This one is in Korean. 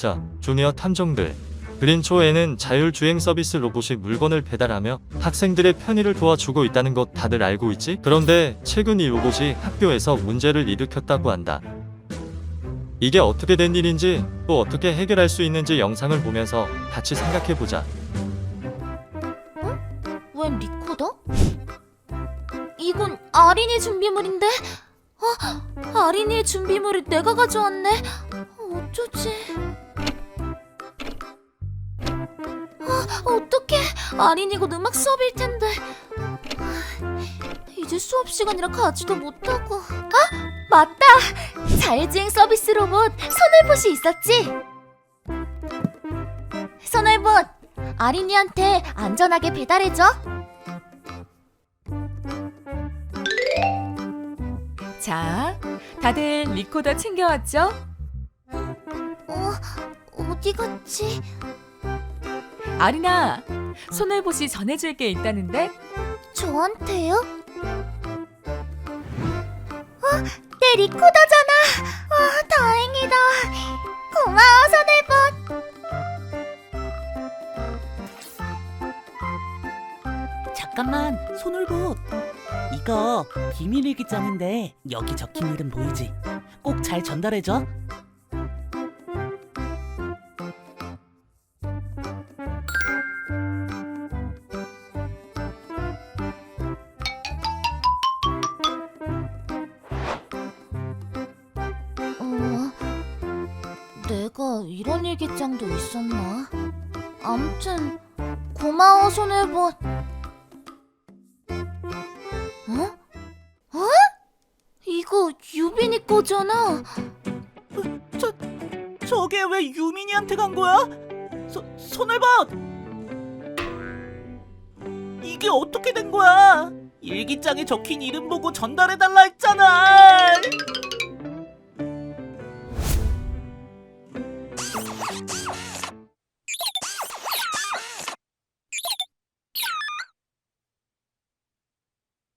자, 주니어 탐정들. 그린초에는 자율주행 서비스 로봇이 물건을 배달하며 학생들의 편의를 도와주고 있다는 것 다들 알고 있지? 그런데 최근 이 로봇이 학교에서 문제를 일으켰다고 한다. 이게 어떻게 된 일인지 또 어떻게 해결할 수 있는지 영상을 보면서 같이 생각해보자. 웬 리코더? 이건 아린이 준비물인데? 어? 아린이의 준비물을 내가 가져왔네? 어떡해. 아린이 곧 음악 수업일 텐데. 아, 이제 수업 시간이라 가지도 못하고. 아! 맞다! 자율주행 서비스 로봇 손을봇이 있었지? 손을봇! 아린이한테 안전하게 배달해줘. 자, 다들 리코더 챙겨왔죠? 어, 어디 갔지? 아리나, 손을봇이 전해줄 게 있다는데? 저한테요? 어, 내 리코더잖아. 아, 다행이다. 고마워, 손해봇. 잠깐만, 손을봇. 이거 비밀 일기 장인데 여기 적힌 이름 보이지? 꼭 잘 전달해줘. 내가 이런 일기장도 있었나? 암튼 고마워, 손해봇. 어? 어? 이거 유빈이 거잖아. 저, 저게 왜 유민이한테 간 거야? 소, 손을봇! 이게 어떻게 된 거야? 일기장에 적힌 이름 보고 전달해 달라 했잖아!